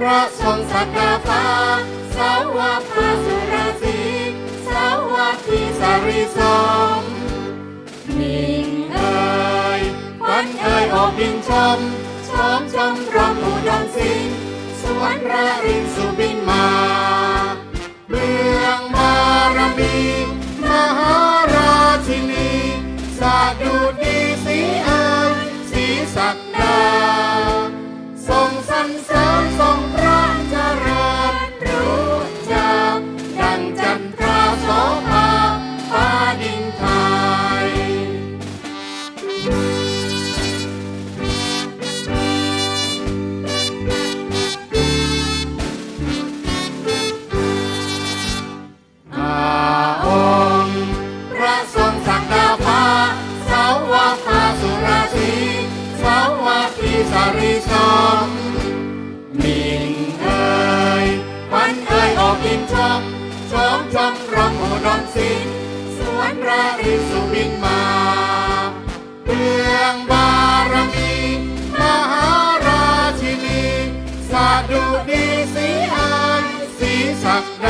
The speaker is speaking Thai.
พระทรงสักาฟาสาวพาสุราสีสาวัคคีสาริสมนิ่งเอ่ยควันเอ่ยออกบินชมชมชมรมอุดมสิงสวนระรินสุบินมาเมืองบารมีมหาราชินีสาดุดี สาริสมมิ่งเอ่ยควันเอ่ยออกบินชมชมชมรมอุดมสินสวนระริสุบินมาเมืองบารมีมหาราชินีสาดุดีสีอายสีศักดา